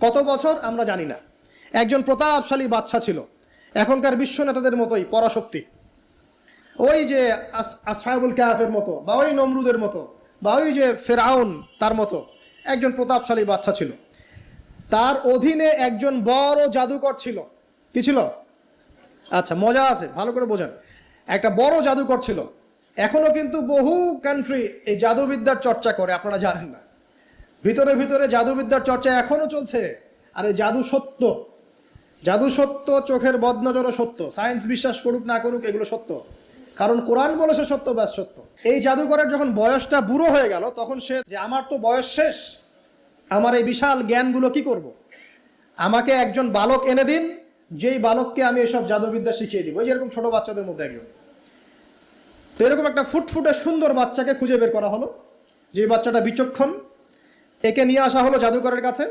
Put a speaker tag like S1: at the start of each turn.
S1: কত বছর আমরা জানি না। একজন প্রতাপশালী বাচ্চা ছিল। এখনকার বিশ্ব নেতাদের মতোই, পরাশক্তি। ওই যে আস- আসহাবুল কাহাফের মতো বা ওই নমরুদের মতো বা ওই যে ফেরাউন তার মতো একজন প্রতাপশালী বাচ্চা ছিল। তার অধীনে একজন বড় জাদুকর ছিল। কি ছিল? আচ্ছা মজা আছে, ভালো করে বোঝেন। একটা বড় জাদুকর ছিল। এখনও কিন্তু বহু কান্ট্রি এই জাদুবিদ্যার চর্চা করে, আপনারা জানেন না। ভিতরে ভিতরে জাদুবিদ্যার চর্চা এখনও চলছে। আর এই জাদু সত্য। জাদু সত্য, চোখের বদনজরও সত্য। সায়েন্স বিশ্বাস করুক না করুক, এগুলো সত্য। কারণ কোরআন বলেছে সত্য, ব্যাস সত্য। এই জাদুকরের যখন বয়সটা বুড়ো হয়ে গেল, তখন সে যে, আমার তো বয়স শেষ, আমার এই বিশাল জ্ঞানগুলো কি করব। আমাকে একজন বালক এনে দিন, যেই বালককে আমি এসব জাদুবিদ্যা শিখিয়ে দিব। এই যেরকম ছোট বাচ্চাদের মধ্যে একজন। তো এরকম একটা ফুটফুটে সুন্দর বাচ্চাকে খুঁজে বের করা হলো, যে বাচ্চাটা বিচক্ষণ একে নিয়ে আসা হলো জাদুকরের কাছে?